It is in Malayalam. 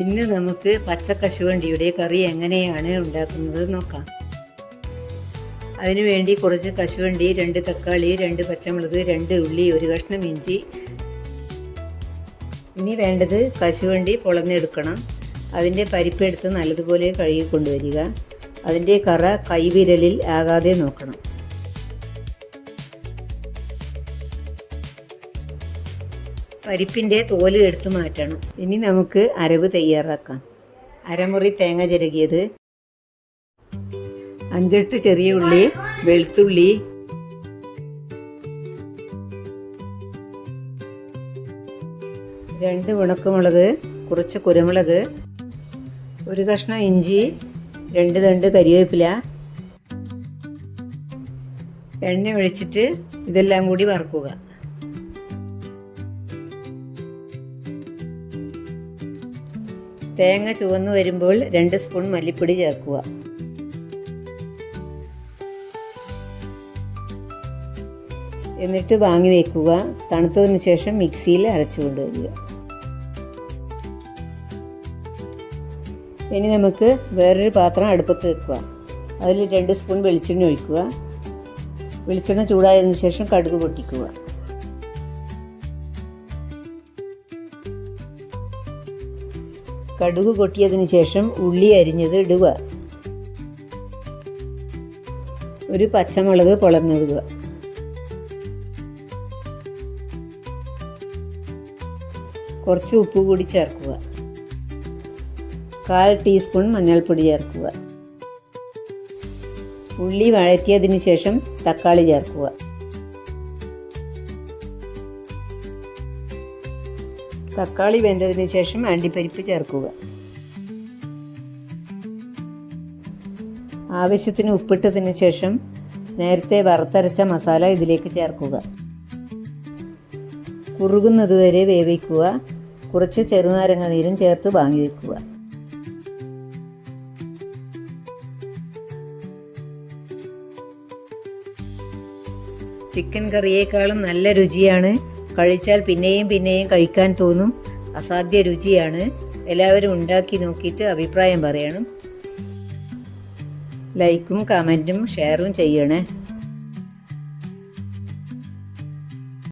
ഇന്ന് നമുക്ക് പച്ച കശുവണ്ടിയുടെ കറി എങ്ങനെയാണ് ഉണ്ടാക്കുന്നത് നോക്കാം. അതിനുവേണ്ടി കുറച്ച് കശുവണ്ടി രണ്ട് തക്കാളി രണ്ട് പച്ചമുളക് രണ്ട് ഉള്ളി ഒരു കഷ്ണം ഇഞ്ചി. ഇനി വേണ്ടത് കശുവണ്ടി പൊളന്നെടുക്കണം അതിന്റെ പരിപ്പെടുത്ത് നല്ലതുപോലെ കഴുകി കൊണ്ടുവരിക. അതിന്റെ കറ കൈവിരലിൽ ആകാതെ നോക്കണം. പരിപ്പിന്റെ തോൽ എടുത്തു മാറ്റണം. ഇനി നമുക്ക് അരവ് തയ്യാറാക്കാം. അരമുറി തേങ്ങ ചിരകിയത്. അഞ്ചെട്ട് ചെറിയ ഉള്ളി വെളുത്തുള്ളി. രണ്ട് ഉണക്കമുളക് കുറച്ച് കുരുമുളക് ഒരു കഷ്ണം ഇഞ്ചി രണ്ട് തണ്ട് കരിവേപ്പില. എണ്ണ ഒഴിച്ചിട്ട് ഇതെല്ലാം കൂടി വറുക്കുക. തേങ്ങ ചുവന്നു വരുമ്പോൾ രണ്ട് സ്പൂൺ മല്ലിപ്പൊടി ചേർക്കുക. എന്നിട്ട് വാങ്ങി വയ്ക്കുക തണുത്തതിന് ശേഷം മിക്സിയിൽ അരച്ചു കൊണ്ടുവരിക. ഇനി നമുക്ക് വേറൊരു പാത്രം അടുപ്പത്ത് വെക്കുക. അതിൽ രണ്ട് സ്പൂൺ വെളിച്ചെണ്ണ ഒഴിക്കുക. വെളിച്ചെണ്ണ ചൂടായതിനു ശേഷം കടുക് പൊട്ടിക്കുക. കടുക് കൊട്ടിയതിന് ശേഷം ഉള്ളി അരിഞ്ഞത് ഇടുക. ഒരു പച്ചമുളക് പൊളന്നിടുക കുറച്ച് ഉപ്പ് കൂടി ചേർക്കുക. കാൽ ടീസ്പൂൺ മഞ്ഞൾപ്പൊടി ചേർക്കുക. ഉള്ളി വഴറ്റിയതിന് ശേഷം തക്കാളി ചേർക്കുക. തക്കാളി വെന്തതിന് ശേഷം അണ്ടിപ്പരിപ്പ് ചേർക്കുക. ആവശ്യത്തിന് ഉപ്പിട്ടതിന് ശേഷം നേരത്തെ വറുത്തരച്ച മസാല ഇതിലേക്ക് ചേർക്കുക. കുറുകുന്നതുവരെ വേവിക്കുക. കുറച്ച് ചെറുനാരങ്ങ നീരും ചേർത്ത് വാങ്ങി വയ്ക്കുക ചിക്കൻ കറിയേക്കാളും നല്ല രുചിയാണ് കഴിച്ചാൽ പിന്നെയും പിന്നെയും കഴിക്കാൻ തോന്നും. അസാധ്യ രുചിയാണ്. എല്ലാവരും ഉണ്ടാക്കി നോക്കിയിട്ട് അഭിപ്രായം പറയണം. ലൈക്കും കമന്റും ഷെയറും ചെയ്യണേ.